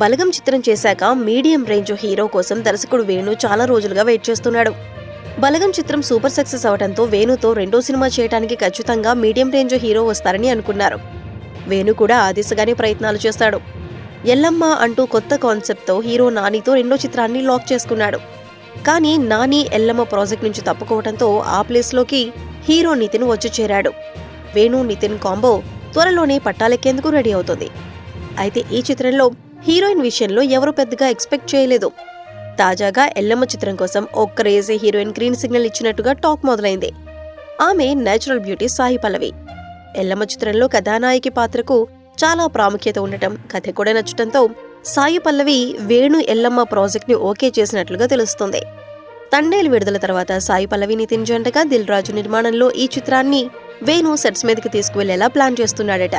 బలగం చిత్రం చేశాక medium range hero కోసం దర్శకుడు వేణు చాలా రోజులుగా వెయిట్ చేస్తున్నాడు. బలగం చిత్రం సూపర్ సక్సెస్ అవడంతో వేణుతో రెండో సినిమా చేయడానికి ఖచ్చితంగా మీడియం రేంజ్ హీరో వస్తారని అనుకున్నారు. వేణు కూడా ఆ దిశగానే ప్రయత్నాలు చేస్తాడు. ఎల్లమ్మ అంటూ కొత్త కాన్సెప్ట్తో హీరో నానితో రెండో చిత్రాన్ని లాక్ చేసుకున్నాడు. కానీ నాని ఎల్లమ్మ ప్రాజెక్ట్ నుంచి తప్పుకోవడంతో ఆ ప్లేస్లోకి హీరో నితిన్ వచ్చి చేరాడు. వేణు నితిన్ కాంబో త్వరలోనే పట్టాలెక్కేందుకు రెడీ అవుతుంది. అయితే ఈ చిత్రంలో హీరోయిన్ విషయంలో ఎవరు పెద్దగా ఎక్స్పెక్ట్ చేయలేదు. తాజాగా ఎల్లమ్మ చిత్రం కోసం ఓ క్రేజీ హీరోయిన్ గ్రీన్ సిగ్నల్ ఇచ్చినట్టుగా టాక్ మొదలైంది. ఆమె నేచురల్ బ్యూటీ సాయి పల్లవి. ఎల్లమ్మ చిత్రంలో కథానాయకి పాత్రకు చాలా ప్రాముఖ్యత ఉండటం కథ కూడా నచ్చటంతో సాయి పల్లవి వేణు ఎల్లమ్మ ప్రాజెక్ట్ని ఓకే చేసినట్లుగా తెలుస్తుంది. తండేలు విడుదల తర్వాత సాయి పల్లవి నితిన్ జంటగా దిల్ రాజు నిర్మాణంలో ఈ చిత్రాన్ని వేణు సెట్స్ మీదకి తీసుకువెళ్ళేలా ప్లాన్ చేస్తున్నాడట.